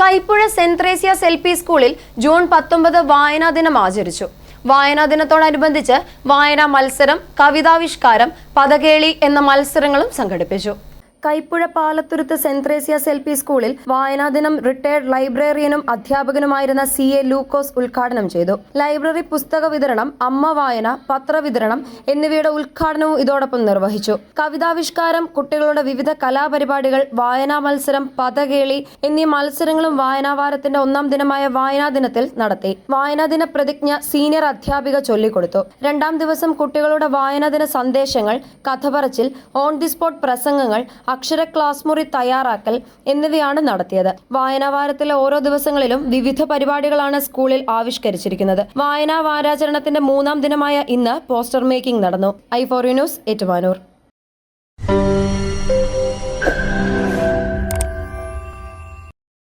Kaipuzha saint Thresias L P സ്കൂളിൽ June പത്തൊമ്പത് വായനാ ദിനം ആചരിച്ചു. വായനാ ദിനത്തോടനുബന്ധിച്ച് വായനാ മത്സരം കവിതാവിഷ്കാരം പദകേളി എന്ന മത്സരങ്ങളും സംഘടിപ്പിച്ചു. Kaipuzha Palathuruthu saint Thresias L P സ്കൂളിൽ വായനാദിനം റിട്ടയർഡ് ലൈബ്രറിയനും അധ്യാപകനുമായിരുന്ന സി എ ലൂക്കോസ് ഉദ്ഘാടനം ചെയ്തു. ലൈബ്രറി പുസ്തക വിതരണം അമ്മ വായന പത്രവിതരണം എന്നിവയുടെ ഉദ്ഘാടനവും ഇതോടൊപ്പം നിർവഹിച്ചു. കവിതാവിഷ്കാരം കുട്ടികളുടെ വിവിധ കലാപരിപാടികൾ വായനാ മത്സരം പദകേളി എന്നീ മത്സരങ്ങളും വായനാവാരത്തിന്റെ ഒന്നാം ദിനമായ വായനാ ദിനത്തിൽ നടത്തി. വായനാ ദിന പ്രതിജ്ഞ സീനിയർ അധ്യാപിക ചൊല്ലിക്കൊടുത്തു. രണ്ടാം ദിവസം കുട്ടികളുടെ വായനാ ദിന സന്ദേശങ്ങൾ കഥപറച്ചിൽ ഓൺ ദി സ്പോട്ട് പ്രസംഗങ്ങൾ അക്ഷര ക്ലാസ് മുറി തയ്യാറാക്കൽ എന്നിവയാണ് നടത്തിയത്. വായനാവാരത്തിലെ ഓരോ ദിവസങ്ങളിലും വിവിധ പരിപാടികളാണ് സ്കൂളിൽ ആവിഷ്കരിച്ചിരിക്കുന്നത്. വായനാ വാരാചരണത്തിന്റെ മൂന്നാം ദിനമായ ഇന്ന് പോസ്റ്റർ മേക്കിംഗ് നടന്നു. I four news Ettumanoor.